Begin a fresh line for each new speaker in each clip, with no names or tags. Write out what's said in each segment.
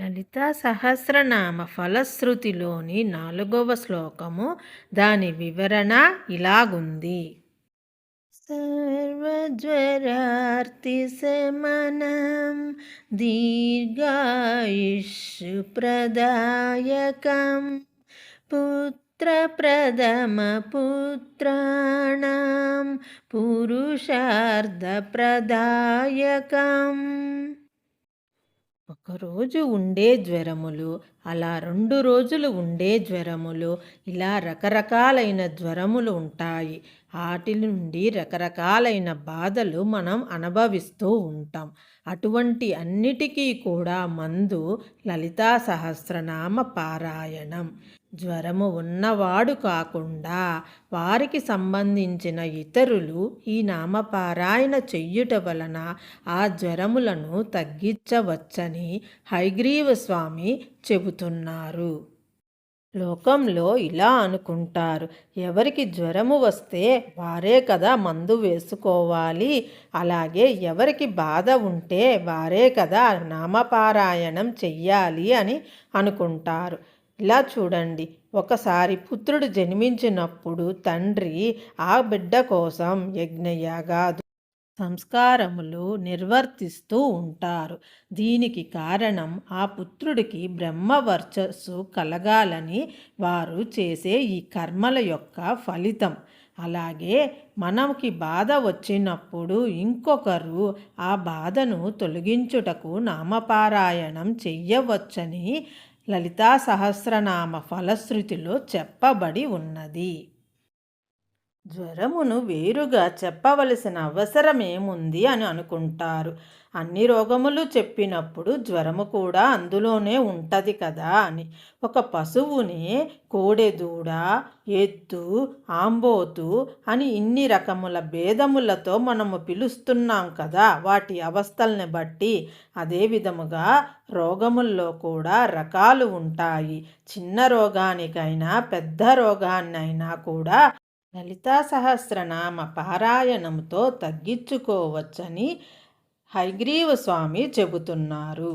లలితా సహస్రనామ ఫలశ్రుతిలోని నాలుగవ శ్లోకము దాని వివరణ ఇలాగుంది. సర్వజ్వరార్తిశమనం దీర్ఘాయుష్ప్రదాయకం పుత్రప్రథమపుత్రాణం పురుషార్థప్రదాయకం ఒకరోజు ఉండే జ్వరములు అలా రెండు రోజులు ఉండే జ్వరములు ఇలా రకరకాలైన జ్వరములు ఉంటాయి. వాటి నుండి రకరకాలైన బాధలు మనం అనుభవిస్తూ ఉంటాం. అటువంటి అన్నిటికీ కూడా మందు లలితా సహస్రనామ పారాయణం. జ్వరము ఉన్నవాడు కాకుండా వారికి సంబంధించిన ఇతరులు ఈ నామపారాయణ చెయ్యుట వలన ఆ జ్వరములను తగ్గించవచ్చని హైగ్రీవ స్వామి చెబుతున్నారు. లోకంలో ఇలా అనుకుంటారు. ఎవరికి జ్వరము వస్తే వారే కదా మందు వేసుకోవాలి. అలాగే ఎవరికి బాధ ఉంటే వారే కదా నామపారాయణం చెయ్యాలి అని అనుకుంటారు. ఇలా చూడండి. ఒకసారి పుత్రుడు జన్మించినప్పుడు తండ్రి ఆ బిడ్డ కోసం యజ్ఞయాగాదు. సంస్కారములు నిర్వర్తిస్తూ ఉంటారు. దీనికి కారణం ఆ పుత్రుడికి బ్రహ్మ వర్చస్సు కలగాలని వారు చేసే ఈ కర్మల యొక్క ఫలితం. అలాగే మనకి బాధ వచ్చినప్పుడు ఇంకొకరు ఆ బాధను తొలగించుటకు నామపారాయణం చెయ్యవచ్చని లలితా సహస్రనామ ఫలశ్రుతిలో చెప్పబడి ఉన్నది. జ్వరమును వేరుగా చెప్పవలసిన అవసరమేముంది అని అనుకుంటారు. అన్ని రోగములు చెప్పినప్పుడు జ్వరము కూడా అందులోనే ఉంటుంది కదా అని. ఒక పశువుని కోడెదూడ ఎత్తు ఆంబోతు అని ఇన్ని రకముల భేదములతో మనము పిలుస్తున్నాం కదా. వాటి అవస్థల్ని బట్టి అదే విధముగా రోగముల్లో కూడా రకాలు ఉంటాయి. చిన్న రోగానికైనా పెద్ద రోగాన్నైనా కూడా లలితా సహస్రనామ పారాయణంతో తగ్గించుకోవచ్చని హైగ్రీవ స్వామి చెబుతున్నారు.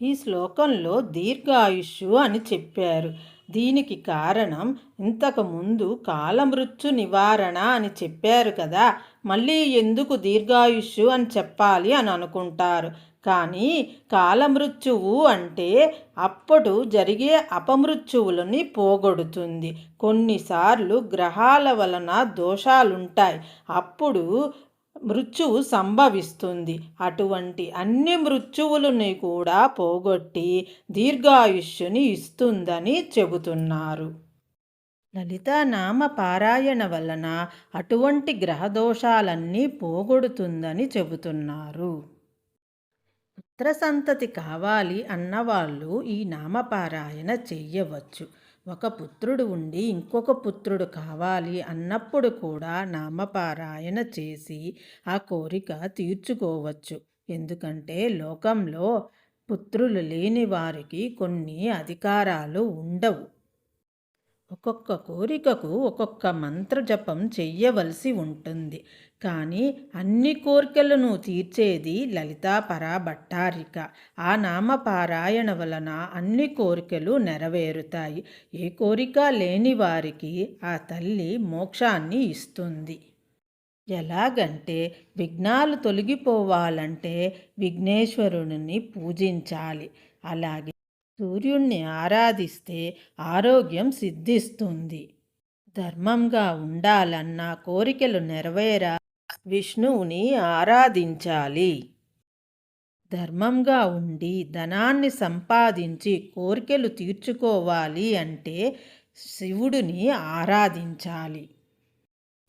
ఈ శ్లోకంలో దీర్ఘాయుష్యు అని చెప్పారు. దీనికి కారణం ఇంతకుముందు కాలమృత్యు నివారణ అని చెప్పారు కదా మళ్ళీ ఎందుకు దీర్ఘాయుష్యు అని చెప్పాలి అని అనుకుంటారు. కానీ కాలమృత్యువు అంటే అప్పుడు జరిగే అపమృత్యువులని పోగొడుతుంది. కొన్నిసార్లు గ్రహాల వలన దోషాలుంటాయి. అప్పుడు మృత్యువు సంభవిస్తుంది. అటువంటి అన్ని మృత్యువులని కూడా పోగొట్టి దీర్ఘాయుష్యుని ఇస్తుందని చెబుతున్నారు. లలితానామ పారాయణ వలన అటువంటి గ్రహదోషాలన్నీ పోగొడుతుందని చెబుతున్నారు. పుత్ర సంతతి కావాలి అన్నవాళ్ళు ఈ నామపారాయణ చెయ్యవచ్చు. ఒక పుత్రుడు ఉండి ఇంకొక పుత్రుడు కావాలి అన్నప్పుడు కూడా నామపారాయణ చేసి ఆ కోరిక తీర్చుకోవచ్చు. ఎందుకంటే లోకంలో పుత్రులు లేని వారికి కొన్ని అధికారాలు ఉండవు. ఒక్కొక్క కోరికకు ఒక్కొక్క మంత్ర జపం చెయ్యవలసి ఉంటుంది. కానీ అన్ని కోరికలను తీర్చేది లలితాపరా భట్టారిక. ఆ నామపారాయణ వలన అన్ని కోరికలు నెరవేరుతాయి. ఏ కోరిక లేని వారికి ఆ తల్లి మోక్షాన్ని ఇస్తుంది. ఎలాగంటే విఘ్నాలు తొలగిపోవాలంటే విఘ్నేశ్వరుని పూజించాలి. అలాగే సూర్యుణ్ణి ఆరాధిస్తే ఆరోగ్యం సిద్ధిస్తుంది. ధర్మంగా ఉండాలన్న కోరికలు నెరవేరా విష్ణువుని ఆరాధించాలి. ధర్మంగా ఉండి ధనాన్ని సంపాదించి కోరికలు తీర్చుకోవాలి అంటే శివుడిని ఆరాధించాలి.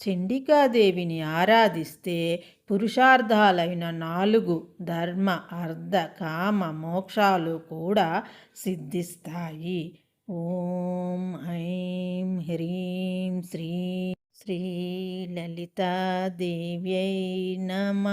చండికాదేవిని ఆరాధిస్తే పురుషార్థాలైన నాలుగు ధర్మ అర్ధ కామ మోక్షాలు కూడా సిద్ధిస్తాయి. ఓం ఐం హ్రీం శ్రీ శ్రీ లలితాదేవ్యై నమ.